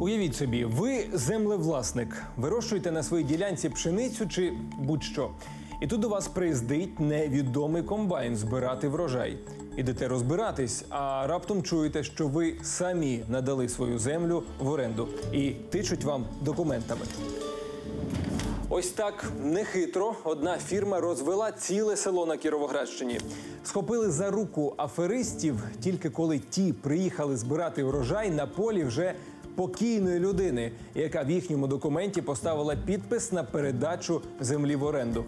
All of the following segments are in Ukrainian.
Уявіть собі, ви землевласник, вирощуєте на своїй ділянці пшеницю чи будь-що. І тут до вас приїздить невідомий комбайн збирати врожай. Ідете розбиратись, а раптом чуєте, що ви самі надали свою землю в оренду і тичуть вам документами. Ось так нехитро одна фірма розвела ціле село на Кіровоградщині. Схопили за руку аферистів тільки коли ті приїхали збирати врожай на полі вже покійної людини, яка в їхньому документі поставила підпис на передачу землі в оренду.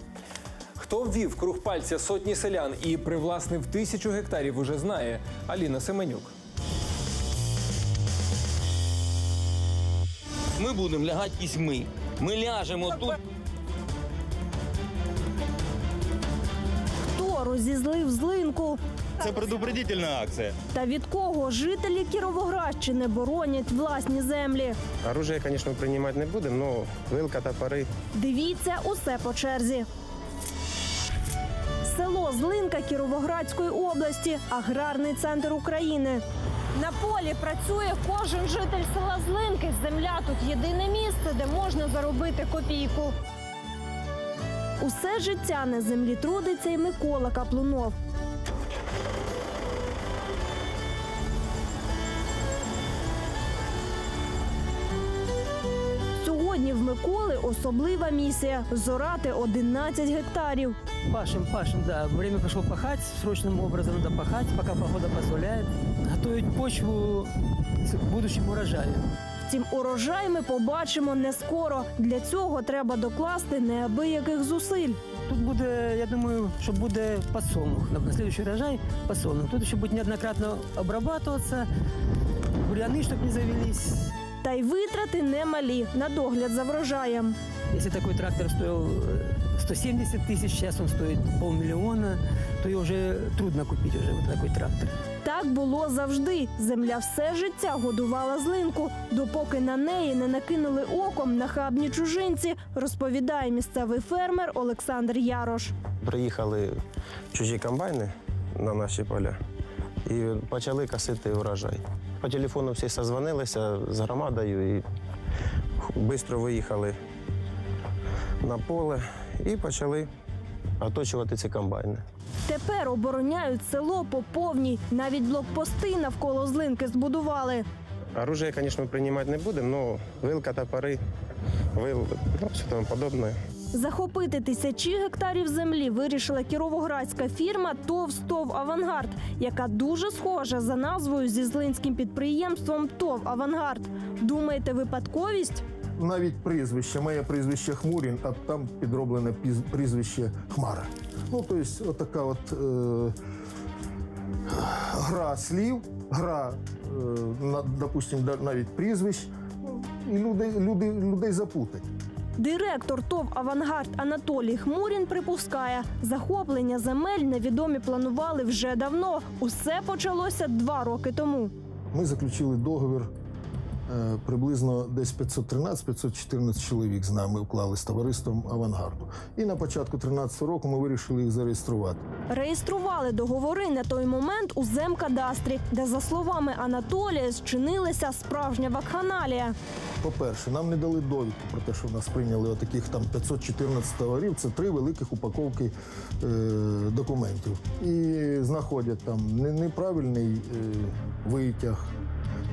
Хто ввів круг пальця сотні селян і привласнив тисячу гектарів, уже знає Аліна Семенюк. Ми будемо лягати кісьми. Ми ляжемо тут. Хто розізлив злинку? Це предупредительна акція. Та від кого жителі Кіровоградщини боронять власні землі? Оружие, конечно, принимать не будем, но вилка, топори. Дивіться усе по черзі. Село Злинка Кіровоградської області, аграрний центр України. На полі працює кожен житель села Злинки. Земля тут єдине місце, де можна заробити копійку. Усе життя на землі трудиться і Микола Каплунов. Сьогодні в Миколи особлива місія зорати 11 гектарів. Пашем, пашем, да. Время пришло пахать, срочным образом надо пахать, пока погода позволяет Готовить почву к будущему урожаю. Втім, урожай ми побачимо не скоро. Для цього треба докласти неабияких зусиль. Тут буде, я думаю, що буде подсолнух. На следующий урожай подсолнух. Тут ще буде неоднократно обрабатываться, буряны, чтобы не завелись. Та й витрати немалі на догляд за врожаєм. Если такой трактор стоил э, 170 тысяч, сейчас он стоит полмиллиона, то его уже трудно купить уже вот такой трактор. Так було завжди. Земля все життя годувала злинку, допоки на неї не накинули оком нахабні чужинці, розповідає місцевий фермер Олександр Ярош. Приїхали чужі комбайни на наші поля і почали косити урожай. По телефону всі созвонилися з громадою і швидко виїхали на поле і почали оточувати ці комбайни. Тепер обороняють село по повній. Навіть блокпости навколо злинки збудували. Оружие, звісно, приймати не будемо, але вилка, топори, вил, ну, все тому подобне. Захопити тисячі гектарів землі вирішила кіровоградська фірма ТОВ «СТОВ Авангард, яка дуже схожа за назвою зі злинським підприємством ТОВ Авангард. Думаєте, випадковість? навіть прізвище, моє прізвище Хмурін, а там підроблене прізвище Хмара. Ну, тобто, отака от е, гра слів, гра, е, на, допустим, да- навіть прізвищ, ну, і люди, люди, людей запутать. Директор ТОВ Авангард Анатолій Хмурін припускає, захоплення земель невідомі планували вже давно. Усе почалося два роки тому. Ми заключили договір. Е, Приблизно десь 513-514 чоловік з нами уклали з товариством Авангарду. І на початку 2013 року ми вирішили їх зареєструвати. Реєстрували договори на той момент у земкадастрі, де, за словами Анатолія, зчинилася справжня вакханалія. По-перше, нам не дали довідку про те, що в нас прийняли отаких там 514 товарів. Це три великих упаковки е, документів. І знаходять там не- неправильний е, витяг,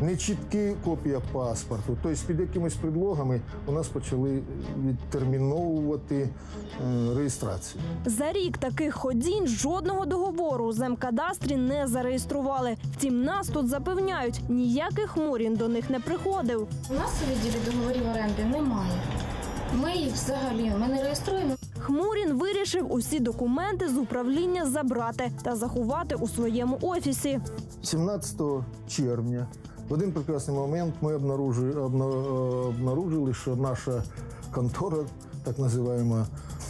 нечіткі копія паспорту. Тобто під якимись предлогами у нас почали відтерміновувати е, реєстрацію. За рік таких ходінь жодного договору у земкадастрі не зареєстрували. Втім, нас тут запевняють, ніяких Хмурін до них не приходив. У нас у відділі договорів оренди немає. Ми їх взагалі ми не реєструємо. Хмурін вирішив усі документи з управління забрати та заховати у своєму офісі. 17 червня в один прекрасний момент ми обнаружили, що наша контора, так називаємо,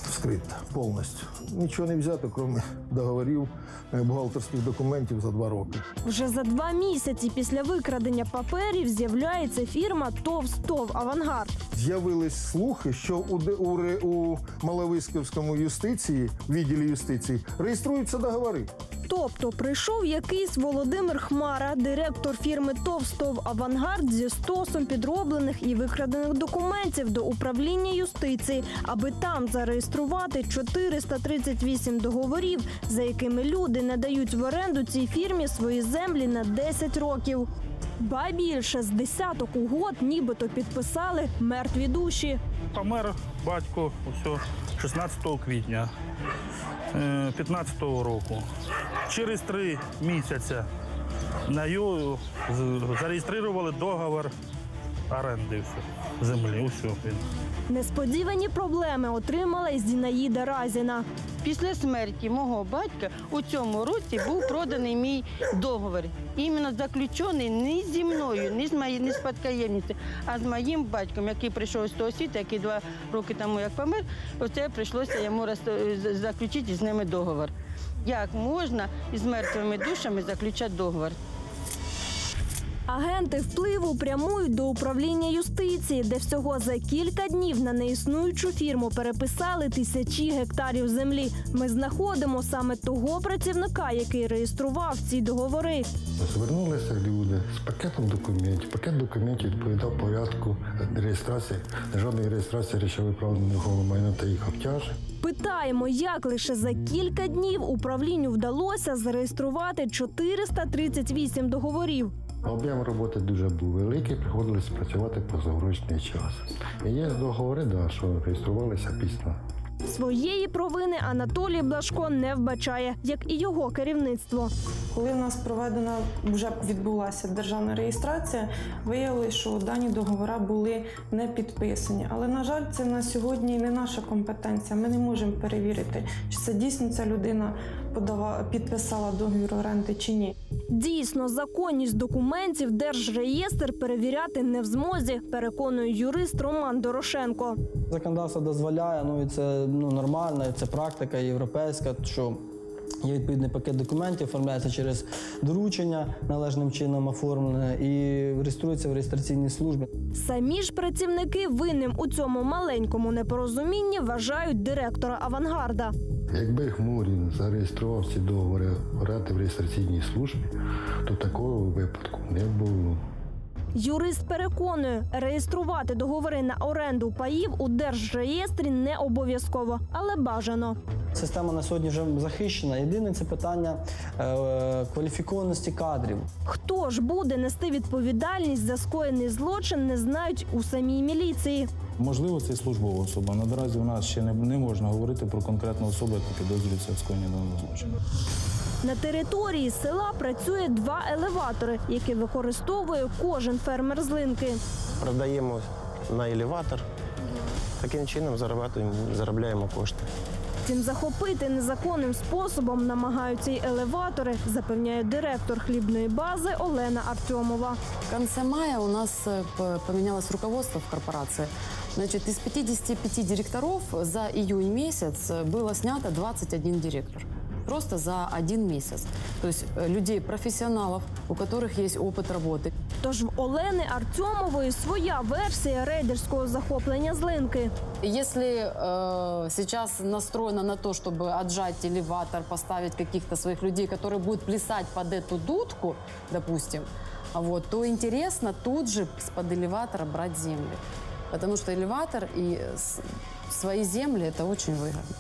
вскрита повністю. Нічого не взято, крім договорів, бухгалтерських документів за два роки. Вже за два місяці після викрадення паперів з'являється фірма ТОВ «СТОВ Авангард. З'явились слухи, що у, у, у Маловиськівському юстиції, відділі юстиції, реєструються договори. Тобто прийшов якийсь Володимир Хмара, директор фірми Товстов Авангард зі стосом підроблених і викрадених документів до управління юстиції, аби там зареєструвати 438 договорів, за якими люди надають в оренду цій фірмі свої землі на 10 років. Ба більше з десяток угод нібито підписали мертві душі. Помер батько усе 16 квітня 2015 року. Через три місяці на його зареєстрували договор оренди землі. Усе. Несподівані проблеми отримала і Зінаїда Разіна. Після смерті мого батька у цьому році був проданий мій договір. Іменно заключений не зі мною, не з моєю не з спадкоємницею, а з моїм батьком, який прийшов з того світу, який два роки тому як помер. Оце прийшлося йому роз- заключити з ними договор. Як можна із мертвими душами заключати договор? Агенти впливу прямують до управління юстиції, де всього за кілька днів на неіснуючу фірму переписали тисячі гектарів землі. Ми знаходимо саме того працівника, який реєстрував ці договори. Звернулися люди з пакетом документів. Пакет документів відповідав порядку реєстрації, державної реєстрації речових прав нерухомого майна та їх обтяжень. Питаємо, як лише за кілька днів управлінню вдалося зареєструвати 438 договорів. Об'єм роботи дуже був великий, приходилось працювати позаурочний час. І є договори, да, що реєструвалися після. Своєї провини Анатолій Блашко не вбачає, як і його керівництво. Коли в нас проведена вже відбулася державна реєстрація, виявилось, що дані договори були не підписані. Але на жаль, це на сьогодні не наша компетенція. Ми не можемо перевірити, чи це дійсно ця людина подава підписала договір оренди чи ні. Дійсно, законність документів Держреєстр перевіряти не в змозі, переконує юрист Роман Дорошенко. Законодавство дозволяє, ну і це ну, нормально, і це практика європейська, що є відповідний пакет документів, оформляється через доручення належним чином оформлене і реєструється в реєстраційній службі. Самі ж працівники винним у цьому маленькому непорозумінні вважають директора авангарда. Якби Хмурін зареєстрував ці договори оренди в реєстраційній службі, то такого випадку не було. Юрист переконує, реєструвати договори на оренду паїв у держреєстрі не обов'язково, але бажано. Система на сьогодні вже захищена. Єдине це питання е, кваліфікованості кадрів. Хто ж буде нести відповідальність за скоєний злочин, не знають у самій міліції. Можливо, це і службова особа. Наразі у нас ще не, не можна говорити про конкретну особу, яка підозрюється в скоєнні даного злочину. На території села працює два елеватори, які використовує кожен фермер з линки. Продаємо на елеватор. Таким чином заробляємо, заробляємо кошти. Втім, захопити незаконним способом намагаються й елеватори, запевняє директор хлібної бази Олена Артемова. В конце мая у нас п- поменялось руководство в корпорации. Значит, из 55 директоров за июнь месяц э, было снято 21 директор. Просто за один месяц. То есть э, людей, профессионалов, у которых есть опыт работы. Тож в Олени Артемової своя версія рейдерського захоплення з линки. Если э, сейчас настроено на то, чтобы отжать элеватор, поставить каких-то своих людей, которые будут плясать под эту дудку, допустим, вот, то интересно тут же с-под элеватора брать земли. Потому что элеватор и с- свои земли – это очень выгодно.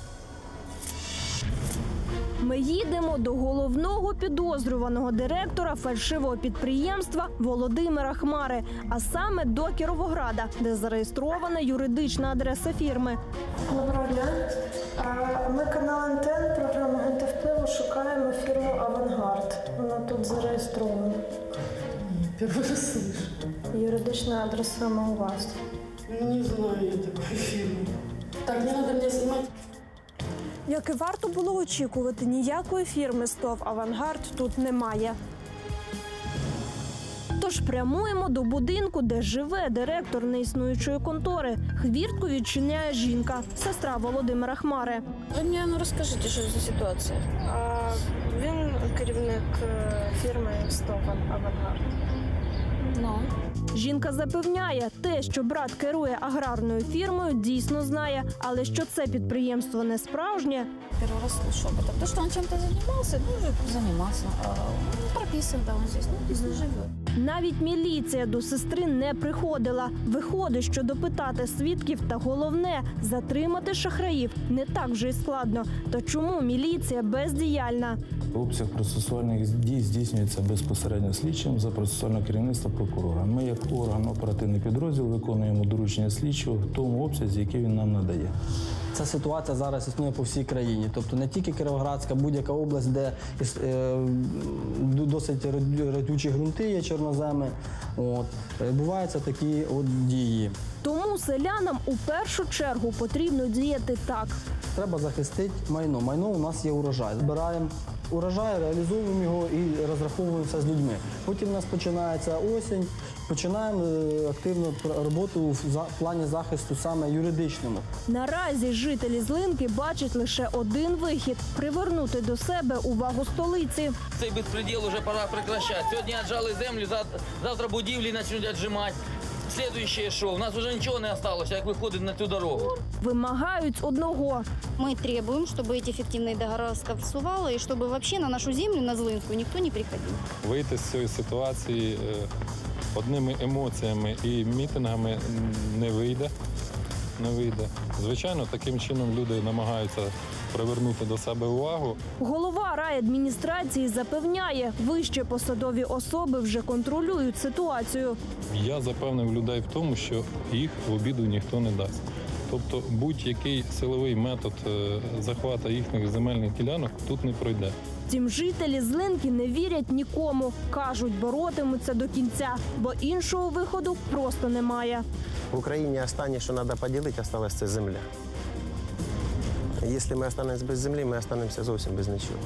Ми їдемо до головного підозрюваного директора фальшивого підприємства Володимира Хмари, а саме до Кіровограда, де зареєстрована юридична адреса фірми. Доброго дня. Ми канал НТН, програма «Агенти впливу» шукаємо фірму Авангард. Вона тут зареєстрована. Юридична адреса саме у вас. Не знаю я такой фирмы. Так, не надо меня снимать. Як і варто було очікувати, ніякої фірми СТОВ Авангард тут немає. Тож прямуємо до будинку, де живе директор неіснуючої контори. Хвіртку відчиняє жінка, сестра Володимира Хмари. Ви мені ну, розкажіть, що за ситуація. А, він керівник е, фірми «Стов Авангард». Ну. Жінка запевняє, те, що брат керує аграрною фірмою, дійсно знає, але що це підприємство не справжнє, первый раз слышу об этом. То, что он чем-то занимался, ну, уже занимался. А он прописан, да, он здесь, ну, здесь не живет. Навіть міліція до сестри не приходила. Виходить, що допитати свідків та головне затримати шахраїв не так вже й складно. То чому міліція бездіяльна? Обсяг процесуальних дій здійснюється безпосередньо слідчим за процесуального керівництва прокурора. Ми, як орган оперативний підрозділ, виконуємо доручення слідчого в тому обсязі, який він нам надає. Ця ситуація зараз існує по всій країні. Тобто не тільки Кіровоградська, будь-яка область, де е, досить родючі ґрунти є чорноземи. От. Відбуваються такі от дії. Тому селянам у першу чергу потрібно діяти так. Треба захистити майно. Майно у нас є урожай. Збираємо урожай, реалізовуємо його і розраховуємося з людьми. Потім у нас починається осінь, починаємо е, активну пр- роботу в за- плані захисту саме юридичному. Наразі жителі Злинки бачать лише один вихід привернути до себе увагу столиці. Цей безпреділ уже пора прекращати. Сьогодні отжали землю, зав- завтра будівлі почнуть отжимати. Слідуюче що? У нас вже нічого не залишилося, як виходить на цю дорогу. Вимагають одного. Мы требуем, чтобы эти эффективные договора скасували, и чтобы вообще на нашу землю, на Злинскую, никто не приходил. Вийти з цієї ситуації е, одними емоціями і мітингами м, не вийде. Не вийде. Звичайно, таким чином люди намагаються привернути до себе увагу. Голова райадміністрації запевняє, вище посадові особи вже контролюють ситуацію. Я запевнив людей в тому, що їх в обіду ніхто не дасть. Тобто будь-який силовий метод е, захвату їхніх земельних ділянок тут не пройде. Втім, жителі Злинки не вірять нікому. Кажуть, боротимуться до кінця, бо іншого виходу просто немає. В Україні останнє, що треба поділити, осталось це земля. Якщо мы останемся без земли, мы останемся зовсім без нічого.